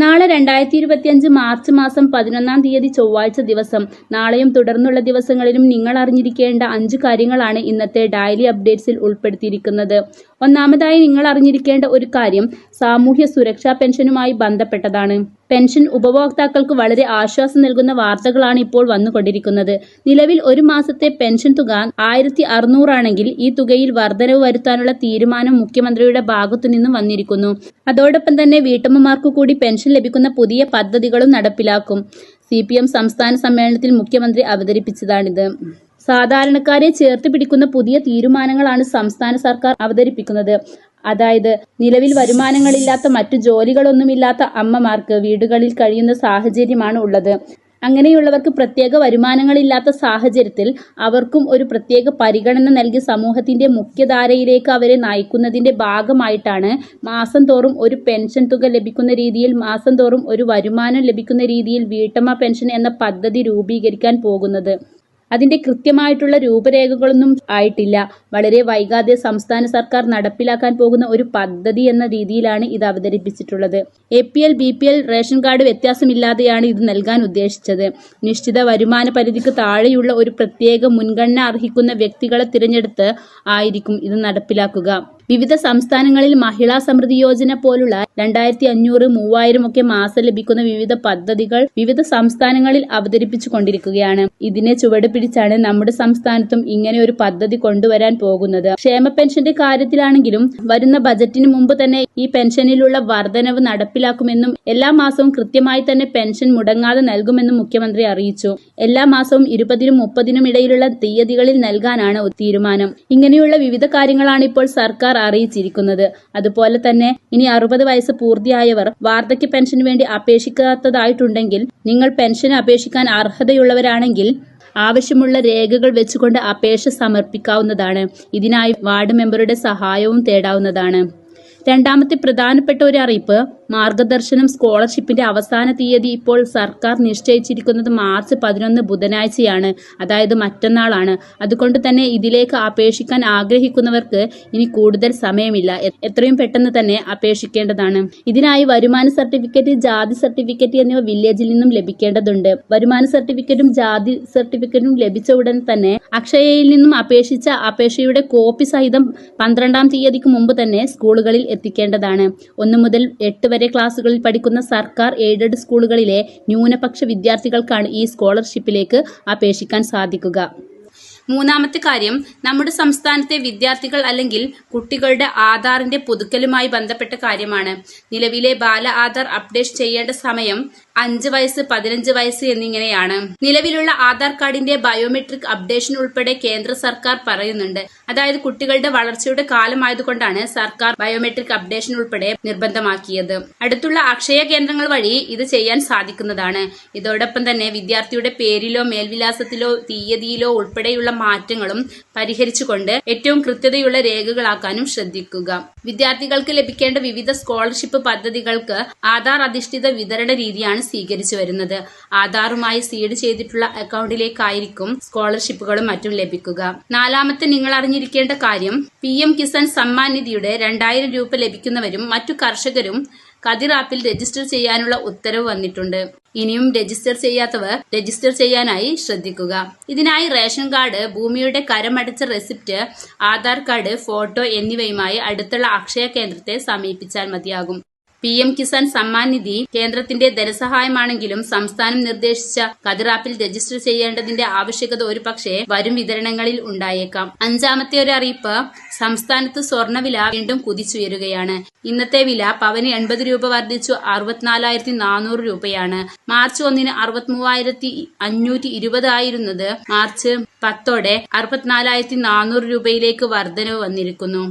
നാളെ രണ്ടായിരത്തി ഇരുപത്തിയഞ്ച് മാർച്ച് മാസം പതിനൊന്നാം തീയതി ചൊവ്വാഴ്ച ദിവസം. നാളെയും തുടർന്നുള്ള ദിവസങ്ങളിലും നിങ്ങൾ അറിഞ്ഞിരിക്കേണ്ട അഞ്ച് കാര്യങ്ങളാണ് ഇന്നത്തെ ഡയലി അപ്ഡേറ്റ്സിൽ ഉൾപ്പെടുത്തിയിരിക്കുന്നത്. ഒന്നാമതായി നിങ്ങൾ അറിഞ്ഞിരിക്കേണ്ട ഒരു കാര്യം സാമൂഹ്യ സുരക്ഷാ പെൻഷനുമായി ബന്ധപ്പെട്ടതാണ്. പെൻഷൻ ഉപഭോക്താക്കൾക്ക് വളരെ ആശ്വാസം നൽകുന്ന വാർത്തകളാണ് ഇപ്പോൾ വന്നുകൊണ്ടിരിക്കുന്നത്. നിലവിൽ ഒരു മാസത്തെ പെൻഷൻ തുക ആയിരത്തി അറുന്നൂറാണെങ്കിൽ ഈ തുകയിൽ വർധനവ് വരുത്താനുള്ള തീരുമാനം മുഖ്യമന്ത്രിയുടെ ഭാഗത്തുനിന്നും വന്നിരിക്കുന്നു. അതോടൊപ്പം തന്നെ വീട്ടമ്മമാർക്ക് കൂടി പെൻഷൻ ലഭിക്കുന്ന പുതിയ പദ്ധതികളും നടപ്പിലാക്കും. സി സംസ്ഥാന സമ്മേളനത്തിൽ മുഖ്യമന്ത്രി അവതരിപ്പിച്ചതാണിത്. സാധാരണക്കാരെ ചേർത്ത് പിടിക്കുന്ന പുതിയ തീരുമാനങ്ങളാണ് സംസ്ഥാന സർക്കാർ അവതരിപ്പിക്കുന്നത്. അതായത് നിലവിൽ വരുമാനങ്ങളില്ലാത്ത മറ്റു ജോലികളൊന്നുമില്ലാത്ത അമ്മമാർക്ക് വീടുകളിൽ കഴിയുന്ന സാഹചര്യമാണ് ഉള്ളത്. അങ്ങനെയുള്ളവർക്ക് പ്രത്യേക വരുമാനങ്ങളില്ലാത്ത സാഹചര്യത്തിൽ അവർക്കും ഒരു പ്രത്യേക പരിഗണന നൽകി സമൂഹത്തിന്റെ മുഖ്യധാരയിലേക്ക് അവരെ നയിക്കുന്നതിന്റെ ഭാഗമായിട്ടാണ് മാസം തോറും ഒരു പെൻഷൻ തുക ലഭിക്കുന്ന രീതിയിൽ മാസം തോറും ഒരു വരുമാനം ലഭിക്കുന്ന രീതിയിൽ വീട്ടമ്മ പെൻഷൻ എന്ന പദ്ധതി രൂപീകരിക്കാൻ പോകുന്നത്. അതിന്റെ കൃത്യമായിട്ടുള്ള രൂപരേഖകളൊന്നും ആയിട്ടില്ല. വളരെ വൈകാതെ സംസ്ഥാന സർക്കാർ നടപ്പിലാക്കാൻ പോകുന്ന ഒരു പദ്ധതി എന്ന രീതിയിലാണ് ഇത് അവതരിപ്പിച്ചിട്ടുള്ളത്. A P L B P L ration card വ്യത്യാസമില്ലാതെയാണ് ഇത് നൽകാൻ ഉദ്ദേശിച്ചത്. നിശ്ചിത വരുമാന പരിധിക്ക് താഴെയുള്ള ഒരു പ്രത്യേക മുൻഗണന അർഹിക്കുന്ന വ്യക്തികളെ തിരഞ്ഞെടുത്ത് ആയിരിക്കും ഇത് നടപ്പിലാക്കുക. വിവിധ സംസ്ഥാനങ്ങളിൽ മഹിളാ സമൃദ്ധി യോജന പോലുള്ള രണ്ടായിരത്തി അഞ്ഞൂറ് മൂവായിരം ഒക്കെ മാസം ലഭിക്കുന്ന വിവിധ പദ്ധതികൾ വിവിധ സംസ്ഥാനങ്ങളിൽ അവതരിപ്പിച്ചു കൊണ്ടിരിക്കുകയാണ് ഇതിനെ ചുവട് പിടിച്ചാണ് നമ്മുടെ സംസ്ഥാനത്തും ഇങ്ങനെ ഒരു പദ്ധതി കൊണ്ടുവരാൻ പോകുന്നത്. ക്ഷേമ പെൻഷന്റെ കാര്യത്തിലാണെങ്കിലും വരുന്ന ബജറ്റിന് മുമ്പ് തന്നെ ഈ പെൻഷനിലുള്ള വർധനവ് നടപ്പിലാക്കുമെന്നും എല്ലാ മാസവും കൃത്യമായി തന്നെ പെൻഷൻ മുടങ്ങാതെ നൽകുമെന്നും മുഖ്യമന്ത്രി അറിയിച്ചു. എല്ലാ മാസവും ഇരുപതിനും മുപ്പതിനും ഇടയിലുള്ള തീയതികളിൽ നൽകാനാണ് തീരുമാനം. ഇങ്ങനെയുള്ള വിവിധ കാര്യങ്ങളാണ് ഇപ്പോൾ സർക്കാർ അറിയിച്ചിരിക്കുന്നത്. അതുപോലെ തന്നെ ഇനി അറുപത് വയസ്സ് പൂർത്തിയായവർ വാർദ്ധക്യ പെൻഷന് വേണ്ടി അപേക്ഷിക്കാത്തതായിട്ടുണ്ടെങ്കിൽ നിങ്ങൾ പെൻഷന് അപേക്ഷിക്കാൻ അർഹതയുള്ളവരാണെങ്കിൽ ആവശ്യമുള്ള രേഖകൾ വെച്ചുകൊണ്ട് അപേക്ഷ സമർപ്പിക്കാവുന്നതാണ്. ഇതിനായി വാർഡ് മെമ്പറുടെ സഹായവും തേടാവുന്നതാണ്. രണ്ടാമത്തെ പ്രധാനപ്പെട്ട ഒരു അറിയിപ്പ് മാർഗദർശനം സ്കോളർഷിപ്പിന്റെ അവസാന തീയതി ഇപ്പോൾ സർക്കാർ നിശ്ചയിച്ചിരിക്കുന്നത് മാർച്ച് പതിനൊന്ന് ബുധനാഴ്ചയാണ്. അതായത് മറ്റന്നാളാണ്. അതുകൊണ്ട് തന്നെ ഇതിലേക്ക് അപേക്ഷിക്കാൻ ആഗ്രഹിക്കുന്നവർക്ക് ഇനി കൂടുതൽ സമയമില്ല. എത്രയും പെട്ടെന്ന് തന്നെ അപേക്ഷിക്കേണ്ടതാണ്. ഇതിനായി വരുമാന സർട്ടിഫിക്കറ്റ് ജാതി സർട്ടിഫിക്കറ്റ് എന്നിവ വില്ലേജിൽ നിന്നും ലഭിക്കേണ്ടതുണ്ട്. വരുമാന സർട്ടിഫിക്കറ്റും ജാതി സർട്ടിഫിക്കറ്റും ലഭിച്ച ഉടൻ തന്നെ അക്ഷയയിൽ നിന്നും അപേക്ഷിച്ച അപേക്ഷയുടെ കോപ്പി സഹിതം പന്ത്രണ്ടാം തീയതിക്ക് മുമ്പ് തന്നെ സ്കൂളുകളിൽ എത്തിക്കേണ്ടതാണ്. ഒന്നു മുതൽ എട്ട് വരെ ക്ലാസ്സുകളിൽ പഠിക്കുന്ന സർക്കാർ എയ്ഡഡ് സ്കൂളുകളിലെ ന്യൂനപക്ഷ വിദ്യാർത്ഥികൾക്കാണ് ഈ സ്കോളർഷിപ്പിലേക്ക് അപേക്ഷിക്കാൻ സാധിക്കുക. മൂന്നാമത്തെ കാര്യം നമ്മുടെ സംസ്ഥാനത്തെ വിദ്യാർത്ഥികൾ അല്ലെങ്കിൽ കുട്ടികളുടെ ആധാറിന്റെ പുതുക്കലുമായി ബന്ധപ്പെട്ട കാര്യമാണ്. നിലവിലെ ബാല ആധാർ അപ്ഡേറ്റ് ചെയ്യേണ്ട സമയം അഞ്ച് വയസ്സ് പതിനഞ്ച് വയസ്സ് എന്നിങ്ങനെയാണ്. നിലവിലുള്ള ആധാർ കാർഡിന്റെ ബയോമെട്രിക് അപ്ഡേഷൻ ഉൾപ്പെടെ കേന്ദ്ര സർക്കാർ പറയുന്നുണ്ട്. അതായത് കുട്ടികളുടെ വളർച്ചയുടെ കാലമായതുകൊണ്ടാണ് സർക്കാർ ബയോമെട്രിക് അപ്ഡേഷൻ ഉൾപ്പെടെ നിർബന്ധമാക്കിയത്. അടുത്തുള്ള അക്ഷയ കേന്ദ്രങ്ങൾ വഴി ഇത് ചെയ്യാൻ സാധിക്കുന്നതാണ്. ഇതോടൊപ്പം തന്നെ വിദ്യാർത്ഥിയുടെ പേരിലോ മേൽവിലാസത്തിലോ തീയതിയിലോ ഉൾപ്പെടെയുള്ള മാറ്റങ്ങളും പരിഹരിച്ചുകൊണ്ട് ഏറ്റവും കൃത്യതയുള്ള രേഖകളാക്കാനും ശ്രദ്ധിക്കുക. വിദ്യാർത്ഥികൾക്ക് ലഭിക്കേണ്ട വിവിധ സ്കോളർഷിപ്പ് പദ്ധതികൾക്ക് ആധാർ അധിഷ്ഠിത വിതരണ രീതിയാണ് സ്വീകരിച്ചു വരുന്നത്. ആധാറുമായി സീഡ് ചെയ്തിട്ടുള്ള അക്കൗണ്ടിലേക്കായിരിക്കും സ്കോളർഷിപ്പുകളും മറ്റും ലഭിക്കുക. നാലാമത്തെ നിങ്ങൾ അറിഞ്ഞിരിക്കേണ്ട കാര്യം പി എം കിസാൻ സമ്മാൻ നിധിയുടെ രണ്ടായിരം രൂപ ലഭിക്കുന്നവരും മറ്റു കർഷകരും കതിർ ആപ്പിൽ രജിസ്റ്റർ ചെയ്യാനുള്ള ഉത്തരവ് വന്നിട്ടുണ്ട്. ഇനിയും രജിസ്റ്റർ ചെയ്യാത്തവർ രജിസ്റ്റർ ചെയ്യാനായി ശ്രദ്ധിക്കുക. ഇതിനായി റേഷൻ കാർഡ് ഭൂമിയുടെ കരമടച്ച റെസിപ്റ്റ് ആധാർ കാർഡ് ഫോട്ടോ എന്നിവയുമായി അടുത്തുള്ള അക്ഷയ കേന്ദ്രത്തെ സമീപിച്ചാൽ മതിയാകും. പി എം കിസാൻ സമ്മാൻ നിധി കേന്ദ്രത്തിന്റെ ധനസഹായമാണെങ്കിലും സംസ്ഥാനം നിർദ്ദേശിച്ച കതിർ ആപ്പിൽ രജിസ്റ്റർ ചെയ്യേണ്ടതിന്റെ ആവശ്യകത ഒരു പക്ഷേ വരും വിതരണങ്ങളിൽ ഉണ്ടായേക്കാം. അഞ്ചാമത്തെ ഒരു അറിയിപ്പ് സംസ്ഥാനത്ത് സ്വർണവില വീണ്ടും കുതിച്ചുയരുകയാണ്. ഇന്നത്തെ വില പവന് എൺപത് രൂപ വർദ്ധിച്ചു അറുപത്തിനാലായിരത്തി നാനൂറ് രൂപയാണ്. മാർച്ച് ഒന്നിന് അറുപത്തിമൂവായിരത്തി അഞ്ഞൂറ്റി ഇരുപതായിരുന്നത് മാർച്ച് പത്തോടെ അറുപത്തിനാലായിരത്തി നാനൂറ് രൂപയിലേക്ക് വർധനവ് വന്നിരിക്കുന്നു.